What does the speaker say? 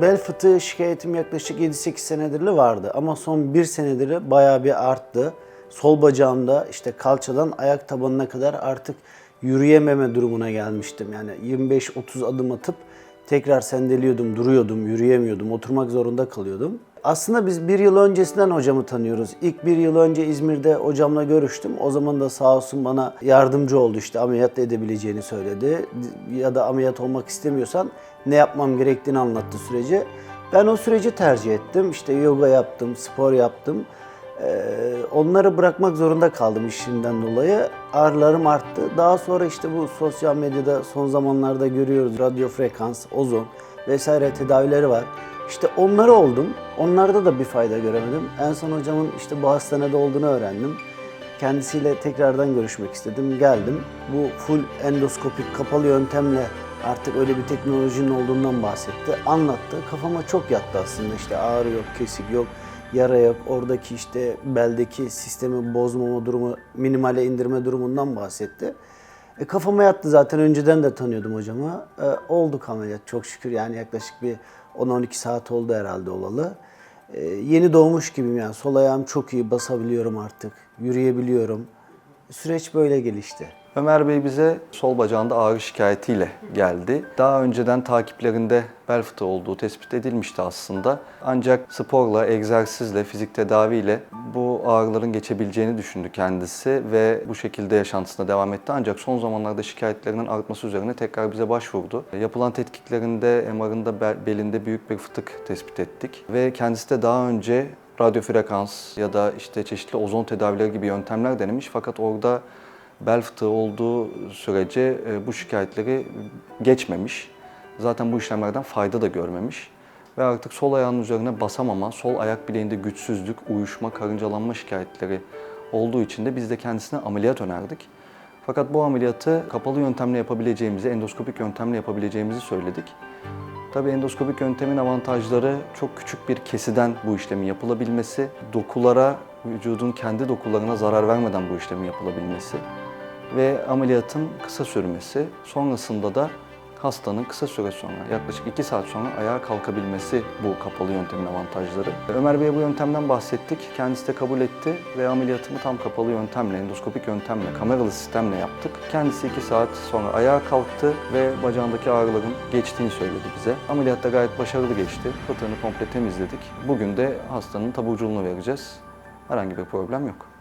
Bel fıtığı şikayetim yaklaşık 7-8 senedir vardı ama son 1 senedir bayağı bir arttı. Sol bacağımda işte kalçadan ayak tabanına kadar artık yürüyememe durumuna gelmiştim. Yani 25-30 adım atıp tekrar sendeliyordum, duruyordum, yürüyemiyordum, oturmak zorunda kalıyordum. Aslında biz bir yıl öncesinden hocamı tanıyoruz. İlk bir yıl önce İzmir'de hocamla görüştüm. O zaman da sağ olsun bana yardımcı oldu işte ameliyat edebileceğini söyledi. Ya da ameliyat olmak istemiyorsan ne yapmam gerektiğini anlattı süreci. Ben o süreci tercih ettim. İşte yoga yaptım, spor yaptım. Ee, onları bırakmak zorunda kaldım işimden dolayı. Ağrılarım arttı. Daha sonra işte bu sosyal medyada son zamanlarda görüyoruz radyo frekans, ozon vesaire tedavileri var. İşte onları oldum. Onlarda da bir fayda göremedim. En son hocamın işte bu hastanede olduğunu öğrendim. Kendisiyle tekrardan görüşmek istedim. Geldim. Bu full endoskopik kapalı yöntemle artık öyle bir teknolojinin olduğundan bahsetti. Anlattı. Kafama çok yattı aslında. İşte ağrı yok, kesik yok, yara yok. Oradaki işte beldeki sistemi bozmama durumu, minimale indirme durumundan bahsetti. E, kafama yattı zaten önceden de tanıyordum hocamı. E, olduk ameliyat çok şükür yani yaklaşık bir 10-12 saat oldu herhalde olalı. E, yeni doğmuş gibiyim yani sol ayağım çok iyi basabiliyorum artık, yürüyebiliyorum. Süreç böyle gelişti. Ömer Bey bize sol bacağında ağrı şikayetiyle geldi. Daha önceden takiplerinde bel fıtığı olduğu tespit edilmişti aslında. Ancak sporla, egzersizle, fizik tedaviyle bu ağrıların geçebileceğini düşündü kendisi ve bu şekilde yaşantısına devam etti. Ancak son zamanlarda şikayetlerinin artması üzerine tekrar bize başvurdu. Yapılan tetkiklerinde MR'ında bel- belinde büyük bir fıtık tespit ettik ve kendisi de daha önce radyo frekans ya da işte çeşitli ozon tedavileri gibi yöntemler denemiş fakat orada bel fıtığı olduğu sürece e, bu şikayetleri geçmemiş. Zaten bu işlemlerden fayda da görmemiş. Ve artık sol ayağının üzerine basamama, sol ayak bileğinde güçsüzlük, uyuşma, karıncalanma şikayetleri olduğu için de biz de kendisine ameliyat önerdik. Fakat bu ameliyatı kapalı yöntemle yapabileceğimizi, endoskopik yöntemle yapabileceğimizi söyledik. Tabii endoskopik yöntemin avantajları çok küçük bir kesiden bu işlemin yapılabilmesi, dokulara, vücudun kendi dokularına zarar vermeden bu işlemin yapılabilmesi ve ameliyatın kısa sürmesi, sonrasında da hastanın kısa süre sonra, yaklaşık 2 saat sonra ayağa kalkabilmesi bu kapalı yöntemin avantajları. Ömer Bey'e bu yöntemden bahsettik, kendisi de kabul etti ve ameliyatımı tam kapalı yöntemle, endoskopik yöntemle, kameralı sistemle yaptık. Kendisi 2 saat sonra ayağa kalktı ve bacağındaki ağrıların geçtiğini söyledi bize. Ameliyat da gayet başarılı geçti, fıtığını komple temizledik. Bugün de hastanın taburculuğunu vereceğiz. Herhangi bir problem yok.